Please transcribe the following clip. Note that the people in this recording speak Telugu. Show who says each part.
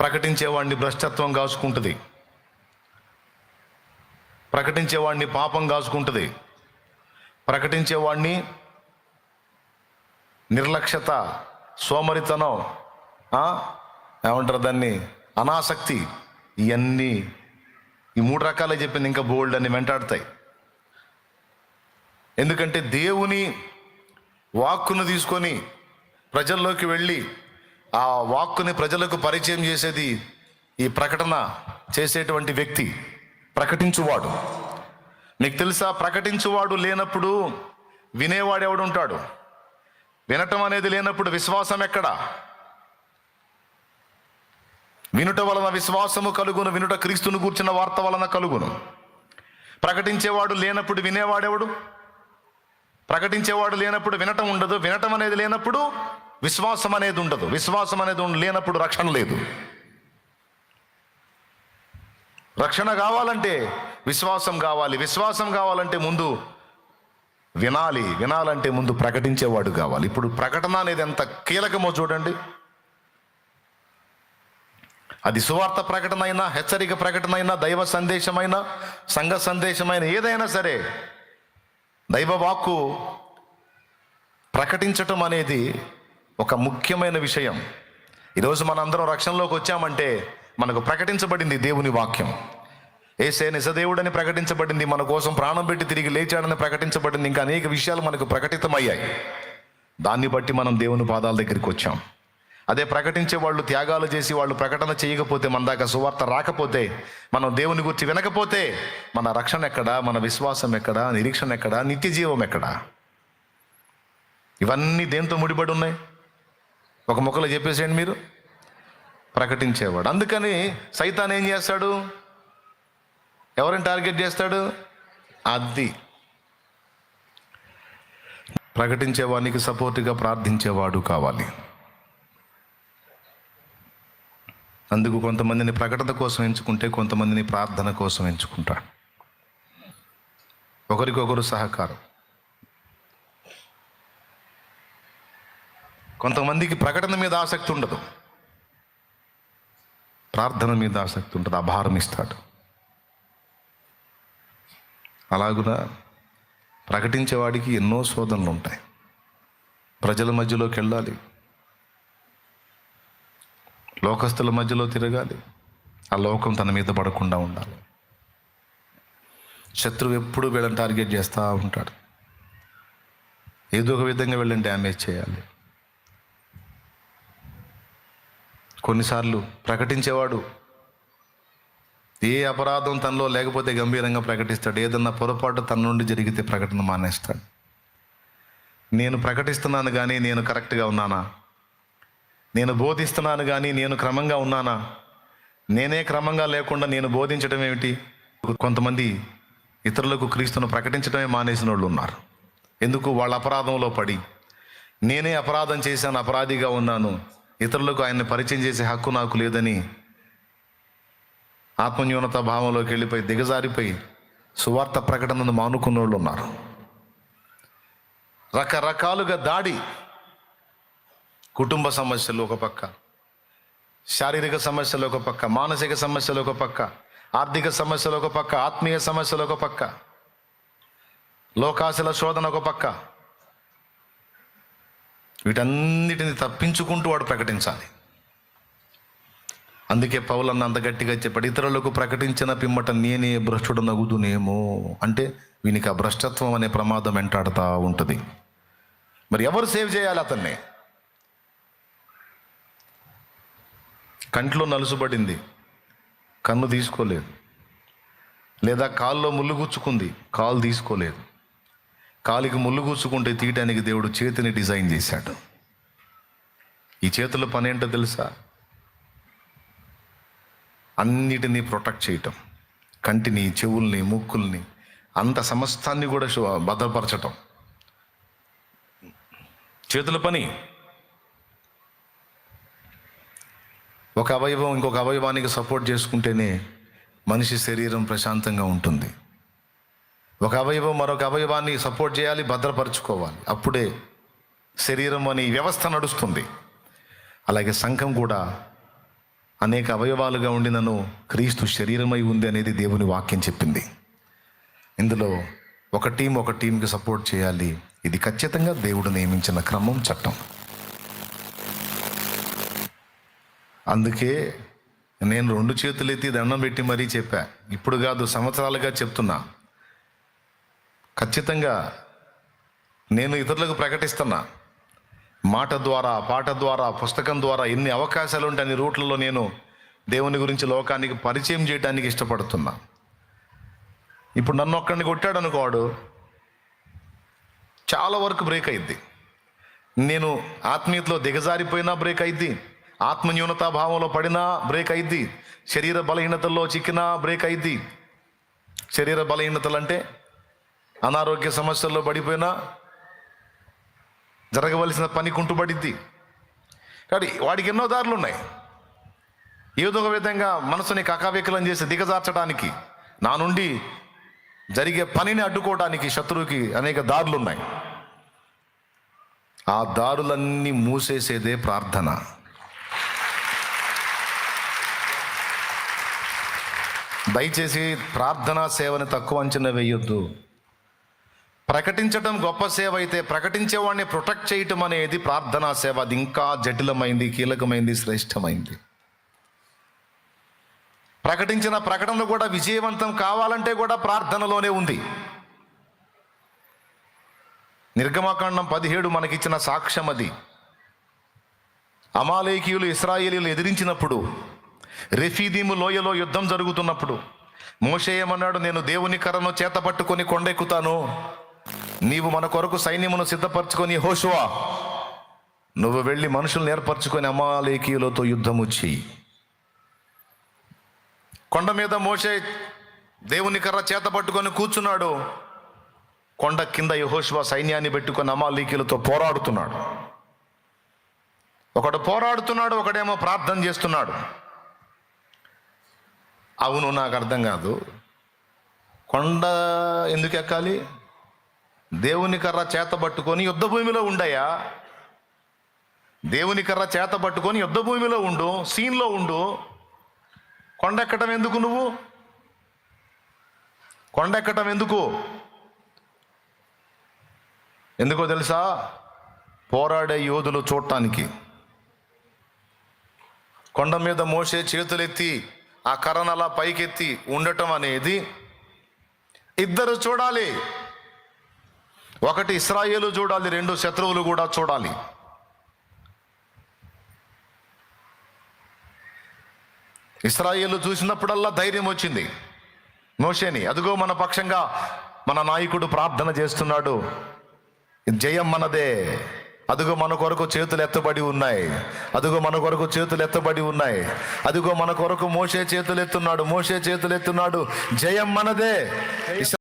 Speaker 1: ప్రకటించేవాడిని భ్రష్టత్వం కాచుకుంటుంది. ప్రకటించేవాడిని పాపం కాచుకుంటుంది. ప్రకటించేవాడిని నిర్లక్ష్యత సోమరితనం ఏమంటారు దాన్ని? అనాసక్తి ఇవన్నీ ఈ మూడు రకాలే చెప్పింది ఇంకా బోల్డ్ అని వెంటాడుతాయి. ఎందుకంటే దేవుని వాక్కును తీసుకొని ప్రజల్లోకి వెళ్ళి ఆ వాక్కుని ప్రజలకు పరిచయం చేసేది ఈ ప్రకటన చేసేటువంటి వ్యక్తి ప్రకటించువాడు. నీకు తెలుసా? ప్రకటించువాడు లేనప్పుడు వినేవాడు ఎవడు ఉంటాడు? వినటం అనేది లేనప్పుడు విశ్వాసం ఎక్కడా? వినుట వలన విశ్వాసము కలుగును వినుట క్రీస్తును కూర్చున్న వార్త వలన కలుగును. ప్రకటించేవాడు లేనప్పుడు వినేవాడెవడు? ప్రకటించేవాడు లేనప్పుడు వినటం ఉండదు వినటం అనేది లేనప్పుడు విశ్వాసం అనేది ఉండదు. విశ్వాసం అనేది లేనప్పుడు రక్షణ లేదు. రక్షణ కావాలంటే విశ్వాసం కావాలి. విశ్వాసం కావాలంటే ముందు వినాలి. వినాలంటే ముందు ప్రకటించేవాడు కావాలి. ఇప్పుడు ప్రకటన అనేది ఎంత కీలకమో చూడండి. అది సువార్త ప్రకటన అయినా హెచ్చరిక ప్రకటన అయినా దైవ సందేశమైన సంఘ సందేశమైన ఏదైనా సరే దైవ వాక్కు ప్రకటించటం అనేది ఒక ముఖ్యమైన విషయం. ఈరోజు మనందరం రక్షణలోకి వచ్చామంటే మనకు ప్రకటించబడింది దేవుని వాక్యం. ఏసే నిజదేవుడని ప్రకటించబడింది మన కోసం ప్రాణం పెట్టి తిరిగి లేచాడని ప్రకటించబడింది ఇంకా అనేక విషయాలు మనకు ప్రకటితమయ్యాయి. దాన్ని బట్టి మనం దేవుని పాదాల దగ్గరికి వచ్చాం. అదే ప్రకటించే వాళ్ళు త్యాగాలు చేసి వాళ్ళు ప్రకటన చేయకపోతే మన దాకా సువార్త రాకపోతే మనం దేవుని గురించి వినకపోతే మన రక్షణ ఎక్కడా మన విశ్వాసం ఎక్కడా నిరీక్షణ ఎక్కడా నిత్య జీవం ఎక్కడా? ఇవన్నీ దేంతో ముడిపడి ఉన్నాయి? ఒక ముక్కలో చెప్పేసేయండి మీరు. ప్రకటించేవాడు. అందుకని సైతాన్ ఏం చేస్తాడు? ఎవరిని టార్గెట్ చేస్తాడు? అది. ప్రకటించేవానికి సపోర్ట్గా ప్రార్థించేవాడు కావాలి. అందుకు కొంతమందిని ప్రకటన కోసం ఎంచుకుంటే కొంతమందిని ప్రార్థన కోసం ఎంచుకుంటాడు. ఒకరికొకరు సహకారం. కొంతమందికి ప్రకటన మీద ఆసక్తి ఉండదు. ప్రార్థన మీద ఆసక్తి ఉంటుంది అభారం ఇస్తాడు. అలాగున ప్రకటించేవాడికి ఎన్నో శోధనలు ఉంటాయి. ప్రజల మధ్యలోకి వెళ్ళాలి. లోకస్తుల మధ్యలో తిరగాలి. ఆ లోకం తన మీద పడకుండా ఉండాలి. శత్రువు ఎప్పుడు వీళ్ళని టార్గెట్ చేస్తూ ఉంటాడు. ఏదో ఒక విధంగా వీళ్ళని డ్యామేజ్ చేయాలి. కొన్నిసార్లు ప్రకటించేవాడు ఏ అపరాధం తనలో లేకపోతే గంభీరంగా ప్రకటిస్తాడు. ఏదన్నా పొరపాటు తన నుండి జరిగితే ప్రకటన మానేస్తాడు. నేను ప్రకటిస్తున్నాను కానీ నేను కరెక్ట్గా ఉన్నానా? నేను బోధిస్తున్నాను కానీ నేను క్రమంగా ఉన్నానా? నేనే క్రమంగా లేకుండా నేను బోధించడం ఏమిటి? కొంతమంది ఇతరులకు క్రీస్తును ప్రకటించడమే మానేసిన వాళ్ళు ఉన్నారు. ఎందుకు? వాళ్ళ అపరాధంలో పడి నేనే అపరాధం చేశాను అపరాధిగా ఉన్నాను. ఇతరులకు ఆయన్ని పరిచయం చేసే హక్కు నాకు లేదని ఆత్మన్యూనత భావంలోకి వెళ్ళిపోయి దిగజారిపోయి సువార్త ప్రకటనను మానుకున్న వాళ్ళు ఉన్నారు. రకరకాలుగా దాడి. కుటుంబ సమస్యలు ఒక పక్క శారీరక సమస్యలు ఒక పక్క మానసిక సమస్యలు ఒక పక్క ఆర్థిక సమస్యలు ఒక పక్క ఆత్మీయ సమస్యలు ఒక పక్క లోకాశల శోధన ఒక పక్క వీటన్నిటిని తప్పించుకుంటూ వాడు ప్రకటించాలి. అందుకే పౌలన్న అంత గట్టిగా చెప్పాడు ఇతరులకు ప్రకటించిన పిమ్మట నేనే భ్రష్టుడు నగుదునేమో. అంటే వీనికి ఆ భ్రష్టత్వం అనే ప్రమాదం వెంటాడుతూ ఉంటుంది. మరి ఎవరు సేవ్ చేయాలి అతన్ని? కంట్లో నలుసుబడింది కన్ను తీసుకోలేదు లేదా కాల్లో ముళ్ళు గుచ్చుకుంది కాలు తీసుకోలేదు. కాలికి ముళ్ళు కూసుకుంటే తీయటానికి దేవుడు చేతిని డిజైన్ చేశాడు. ఈ చేతుల పని ఏంటో తెలుసా? అన్నిటినీ ప్రొటెక్ట్ చేయటం కంటిని చెవుల్ని ముక్కుల్ని అంత సమస్తాన్ని కూడా భద్రపరచటం చేతుల పని. ఒక అవయవం ఇంకొక అవయవానికి సపోర్ట్ చేసుకుంటేనే మనిషి శరీరం ప్రశాంతంగా ఉంటుంది. ఒక అవయవం మరొక అవయవాన్ని సపోర్ట్ చేయాలి భద్రపరచుకోవాలి. అప్పుడే శరీరం అనే వ్యవస్థ నడుస్తుంది. అలాగే సంఘం కూడా అనేక అవయవాలుగా ఉండి నన్ను క్రీస్తు శరీరమై ఉంది అనేది దేవుని వాక్యం చెప్పింది. ఇందులో ఒక టీం ఒక టీంకి సపోర్ట్ చేయాలి. ఇది ఖచ్చితంగా దేవుడు నియమించిన క్రమం చట్టం. అందుకే నేను రెండు చేతులు ఎత్తి దండం పెట్టి మరీ చెప్పా. ఇప్పుడు కాదు సంవత్సరాలుగా చెప్తున్నా. ఖచ్చితంగా నేను ఇతరులకు ప్రకటిస్తున్నా. మాట ద్వారా పాట ద్వారా పుస్తకం ద్వారా ఎన్ని అవకాశాలు ఉంటే అన్ని రూట్లలో నేను దేవుని గురించి లోకానికి పరిచయం చేయడానికి ఇష్టపడుతున్నా. ఇప్పుడు నన్ను ఒక్కడిని కొట్టాడు అనుకోడు చాలా వరకు బ్రేక్ అయింది నేను ఆత్మీయతలో దిగజారిపోయినా బ్రేక్ అయింది ఆత్మన్యూనతా భావంలో పడినా బ్రేక్ అయింది శరీర బలహీనతల్లో చిక్కినా బ్రేక్ అయింది శరీర బలహీనతలు అంటే అనారోగ్య సమస్యల్లో పడిపోయినా జరగవలసిన పని కుంటుపడిద్ది కానీ వాడికి ఎన్నో దారులు ఉన్నాయి. ఏదో ఒక విధంగా మనసుని కకావికలం చేసి దిగజార్చడానికి నా నుండి జరిగే పనిని అడ్డుకోవడానికి శత్రువుకి అనేక దారులు ఉన్నాయి. ఆ దారులన్నీ మూసేసేదే ప్రార్థన. దయచేసి ప్రార్థనా సేవని తక్కువ అంచనా వేయొద్దు. ప్రకటించడం గొప్ప సేవ అయితే ప్రకటించేవాడిని ప్రొటెక్ట్ చేయటం అనేది ప్రార్థనా సేవ. అది ఇంకా జటిలమైంది కీలకమైంది శ్రేష్టమైంది. ప్రకటించిన ప్రకటన కూడా విజయవంతం కావాలంటే కూడా ప్రార్థనలోనే ఉంది. నిర్గమకాండం పదిహేడు మనకిచ్చిన సాక్ష్యం అది. అమాలేకీయులు ఇస్రాయేలీలు ఎదిరించినప్పుడు రెఫీదీము లోయలో యుద్ధం జరుగుతున్నప్పుడు మోషేయమన్నాడు నేను దేవుని కర్రను చేత పట్టుకొని కొండెక్కుతాను. నీవు మన కొరకు సైన్యమును సిద్ధపరచుకొని హోషువా నువ్వు వెళ్ళి మనుషులను ఏర్పరచుకొని అమాలేకీయులతో యుద్ధము చెయ్యి. కొండ మీద మోషే దేవుని కర్ర చేత పట్టుకొని కూర్చున్నాడు. కొండ కింద యహోష్వా సైన్యాన్ని పెట్టుకొని అమాలీకీలతో పోరాడుతున్నాడు. ఒకడు పోరాడుతున్నాడు ఒకడేమో ప్రార్థన చేస్తున్నాడు. అవును నాకు అర్థం కాదు. కొండ ఎందుకు ఎక్కాలి? దేవుని కర్ర చేత పట్టుకొని యుద్ధ భూమిలో ఉండయా? దేవుని కర్ర చేత పట్టుకొని యుద్ధ భూమిలో ఉండు సీన్లో ఉండు. కొండెక్కటం ఎందుకు నువ్వు? కొండెక్కటం ఎందుకు? ఎందుకో తెలుసా? పోరాడే యోధులు చూడటానికి. కొండ మీద మోసే చేతులెత్తి ఆ కర్రను అలా పైకెత్తి ఉండటం అనేది ఇద్దరు చూడాలి. ఒకటి ఇస్రాయేలు చూడాలి రెండు శత్రువులు కూడా చూడాలి. ఇస్రాయేలు చూసినప్పుడల్లా ధైర్యం వచ్చింది. మోషేని అదిగో మన పక్షంగా మన నాయకుడు ప్రార్థన చేస్తున్నాడు. జయం మనదే. అదిగో మన కొరకు చేతులు ఎత్తబడి ఉన్నాయి. అదిగో మన కొరకు చేతులు ఎత్తబడి ఉన్నాయి. అదిగో మన కొరకు మోసే చేతులు ఎత్తున్నాడు. మోసే చేతులు ఎత్తున్నాడు. జయం మనదే.